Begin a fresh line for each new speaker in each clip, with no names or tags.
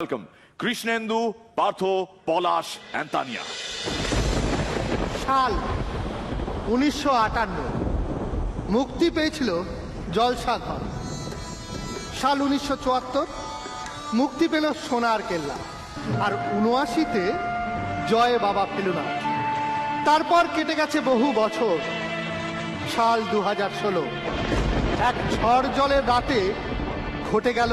Welcome, Krishnendu, Partho, Polash, and Tanya.
সাল উনিশশো আটান্ন। মুক্তি পেয়েছিল জলসাঘর। সাল উনিশশো চুয়াত্তর মুক্তি পেল সোনার কেল্লা। আর উনআশিতে জয় বাবা ফেলুনাথ তারপর কেটে গেছে বহু বছর। সাল দু ষোলো। এক ঝড় জলের রাতে ঘটে গেল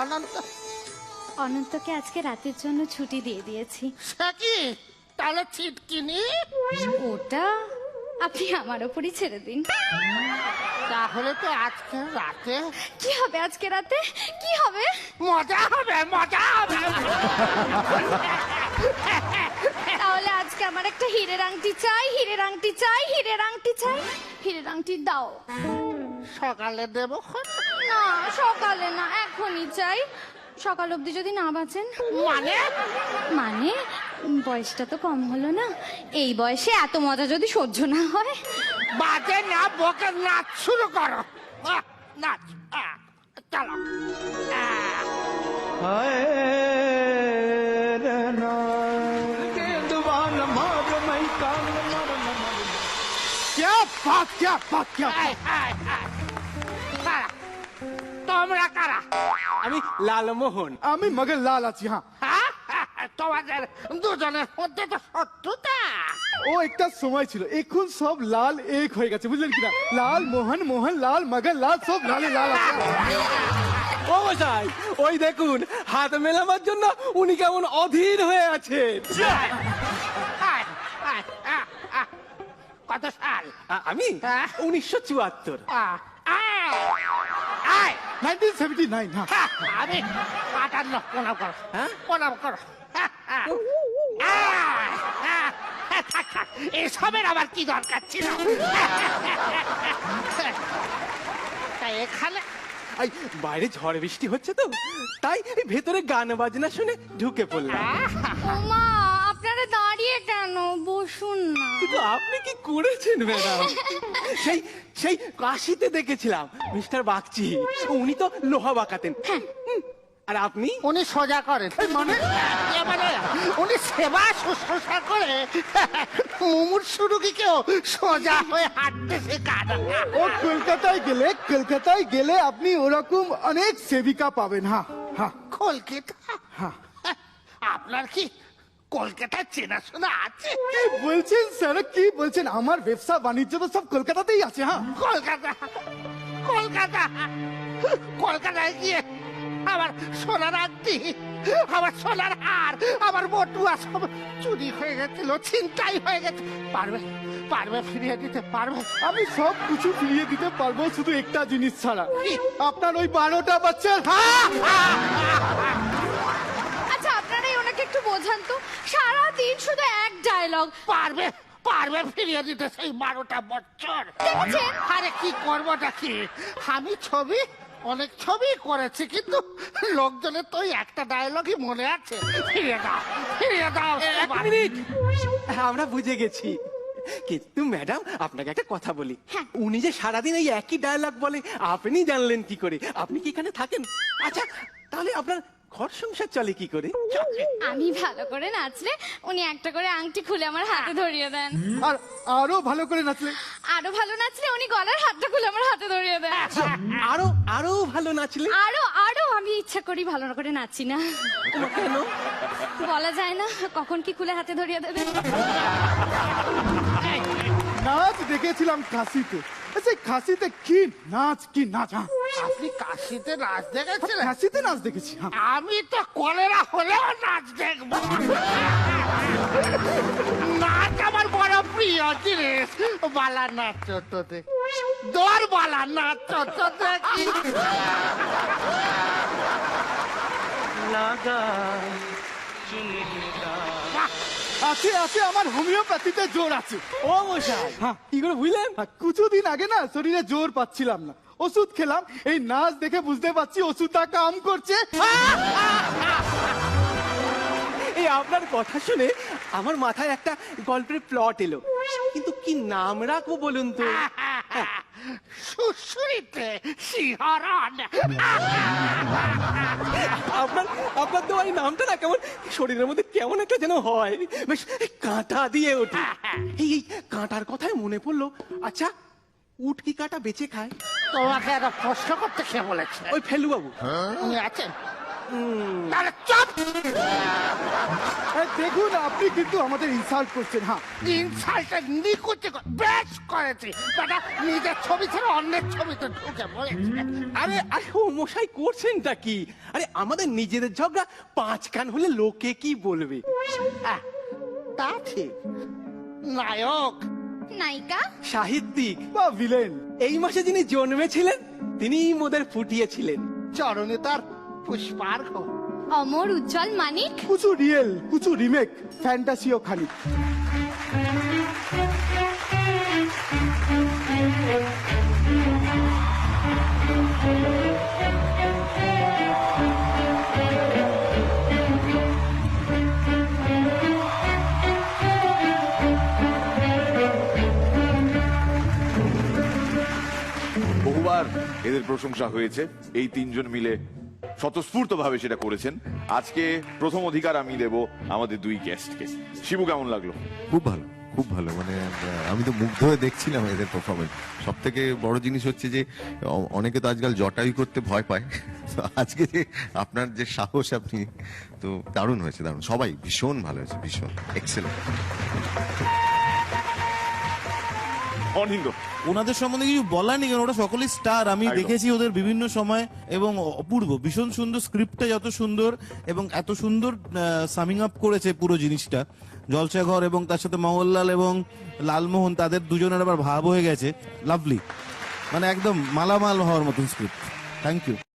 অনন্ত।
অনন্তকে আজকে রাতের জন্য ছুটি দিয়ে দিয়েছি।
সে কি? তাহলে ছিটকিনি?
ওটা আপনি আমার ওপরই ছেড়ে দিন।
তাহলে তো আজকে রাতে।
কি হবে আজকে রাতে? কি হবে?
মজা হবে মজা হবে।
তাহলে আজকে আমার একটা হীরের আংটি চাই হীরের আংটি চাই হীরের আংটি চাই হীরের আংটি দাও।
সকালে দেবো।
না সকালে না এখনই চাই। সকাল অবধি যদি না বাঁচেন।
মানে?
মানে বয়সটা তো কম হলো না। এই বয়সে এত মজা যদি সহ্য না হয়।
বাজে না বকে নাচ শুরু করো। নাচ আহ, চলো। বাদ দিয়া
আমি লালমোহন।
আমি মগের লাল আছি হ্যাঁ।
হ্যাঁ? তোমাদের
ও একটা সময় ছিল। এখন সব লাল এক হয়ে গেছে বুঝলেন কিনা? লাল মোহন মোহন লাল মগর লাল সব লালে লাল
ও ওই দেখুন হাত মেলাবার জন্য উনি কেমন অধীর হয়ে আছেন।
কত সাল?
আমি? উনিশশো চুয়াত্তর।
আয়, আয়, আয়।
1979
আমি আটান্ন প্রণাম করো।
হ্যাঁ?
প্রণাম করো। এসবের আবার কি দরকার ছিল? এখানে
বাইরে ঝড় বৃষ্টি হচ্ছে তো তাই ভেতরে গান বাজনা শুনে ঢুকে পড়লাম।
ওমা আপনারা দাঁড়িয়ে কেন? বসুন না।
কিন্তু আপনি কি করেছেন ম্যাডাম? সেই সেই কাশিতে দেখেছিলাম মিস্টার বাগচি। উনি তো লোহা বাঁকাতেন। হুম, আর আপনি?
উনি সোজা করেন মানে? মানে উনি সেবা শুশ্রূষা করে। মুমুর শুরু কেউ সোজা হয়ে হাঁটতে শেখান।
ও কলকাতায় গেলে কলকাতায় গেলে আপনি ওরকম অনেক সেবিকা পাবেন হ্যাঁ হ্যাঁ।
কলকাতা?
হ্যাঁ।
আপনার কি কলকাতায় চেনাশোনা আছে।
কি বলছেন স্যার কি বলছেন? আমার ব্যবসা বাণিজ্য তো সব কলকাতাতেই আছে হ্যাঁ?
কলকাতা কলকাতা কলকাতায় গিয়ে আমার সোনার আংটি আমার সোনার হার আমার বটুয়া সব চুরি হয়ে গেছিল ছিনতাই হয়ে গেছে। পারবে পারবে ফিরিয়ে দিতে পারবে।
আমি সব কিছু ফিরিয়ে দিতে পারব শুধু একটা জিনিস ছাড়া। আপনার ওই বারোটা বাচ্চা
ওনাকে একটু বোঝান তো সারা দিন শুধু এক ডায়লগ
পারবে পারবে ফিরিয়ে দিতে সেই বারোটা বছর।
দেখেছেন?
আরে কি করবোটা কি আমি ছবি অনেক ছবি করেছি কিন্তু লোকজনের তো ওই একটা ডায়লগই মনে আছে। ফিরিয়ে দাও ফিরিয়ে দাও
এক মিনিট। আমরা বুঝে গেছি। কিন্তু ম্যাডাম আপনাকে একটা কথা বলি। উনি যে সারাদিন এই একই ডায়লগ বলে আপনি জানলেন কি করে? আপনি কি এখানে থাকেন? আচ্ছা তাহলে আপনার ঘর সংসার চলে কি করে?
আমি ভালো করে নাচলে উনি একটা করে আংটি খুলে আমার হাতে ধরিয়ে দেন।
আর আরও ভালো করে নাচলে?
আরও ভালো নাচলে উনি গলার হাতটা খুলে আমার হাতে ধরিয়ে দেন।
আরও আরও ভালো নাচলে?
আরও আরও আমি ইচ্ছা করি ভালো করে নাচি না।
কেন?
বলা যায় না কখন কি খুলে হাতে ধরিয়ে দেবে?
নাচ দেখেছিলাম কাশিতে সেই খাসিতে কি নাচ কি নাচ? হ্যাঁ।
আপনি কাশিতে নাচ দেখেছিলেন?
হাসিতে নাচ দেখেছি হ্যাঁ।
আমি তো কলেরা হলেও নাচ দেখব। নাচ আমার বড় প্রিয় জিনিস বালা নাচ তো দেখি দর বালা নাচ তো দেখি বাহ,
আছে আছে আমার হোমিওপ্যাথিতে জোর আছে।
ও মশাই।
হ্যাঁ।
কি করে বুঝলেন?
কিছুদিন আগে না শরীরে জোর পাচ্ছিলাম না। ওষুধ খেলাম এই নাচ দেখে বুঝতে পারছি ওষুধটা কাম করছে।
এই আপনার কথা শুনে আমার মাথায় একটা গল্পের প্লট এলো। কিন্তু কি নাম রাখব বলুন তো?
সুশ্রীতে শিহরণ।
আপনার আপনার তো এই নামটা না কেমন শরীরের মধ্যে কেমন একটা যেন হয়। বেশ কাঁটা দিয়ে ওঠে। এই কাঁটার কথায় মনে পড়ল। আচ্ছা উট কি কাঁটা বেঁচে খায়।
তোমাকে একটা প্রশ্ন করতে কে বলেছে?
ওই ফেলু বাবু
উনি আছেন। তাহলে চপ!
দেখুন আপনি কিন্তু আমাদের ইনসাল্ট করছেন হ্যাঁ।
ইনসাল্টের নিকুচি করে- বেশ করেছি। বেটা নিজের ছবি ছেড়ে অন্যের ছবিতে ঢুকে পড়েছে।
আরে আরে ও মশাই করছেনটা কি? আরে আমাদের নিজেদের ঝগড়া পাঁচ কান হলে লোকে কি বলবে?
তা ঠিক। নায়ক
নায়িকা?
সাহিত্যিক।
বা ভিলেন।
এই মাসে যিনি জন্মেছিলেন তিনি মোদের ফুটিয়েছিলেন।
চরণে তার পুষ্পার্ঘ।
অমর উজ্জ্বল মানিক?
কুচু রিয়েল কুচু রিমেক ফ্যান্টাসিও খানিক।
এদের প্রশংসা হয়েছে। এই তিনজন মিলে স্বতঃস্ফূর্ত ভাবে সেটা করেছেন। আজকে প্রথম অধিকার আমি দেব আমাদের দুই গেস্টকে শিবু, কেমন লাগল?
খুব ভালো খুব ভালো। মানে আমি তো মুগ্ধ হয়ে দেখছিলাম এদের পারফরমেন্স সব থেকে বড় জিনিস হচ্ছে যে অনেকে তো আজকাল জটাই করতে ভয় পায়। আজকে যে আপনার যে সাহস আপনি, তো দারুণ হয়েছে, দারুণ। সবাই ভীষণ ভালো হয়েছে, ভীষণ। এক্সেলেন্ট
অনিন্দ।
ওনাদের সম্বন্ধে কিছু বলার নেই কারণ ওরা সকলেই স্টার আমি দেখেছি ওদের বিভিন্ন সময় এবং অপূর্ব ভীষণ সুন্দর স্ক্রিপ্টটা যত সুন্দর এবং এত সুন্দর সামিং আপ করেছে পুরো জিনিসটা। জলসাঘর এবং তার সাথে মহল্লাল এবং লালমোহন তাদের দুজনের আবার ভাব হয়ে গেছে। লাভলি মানে একদম মালামাল হওয়ার মতন স্ক্রিপ্ট থ্যাংক ইউ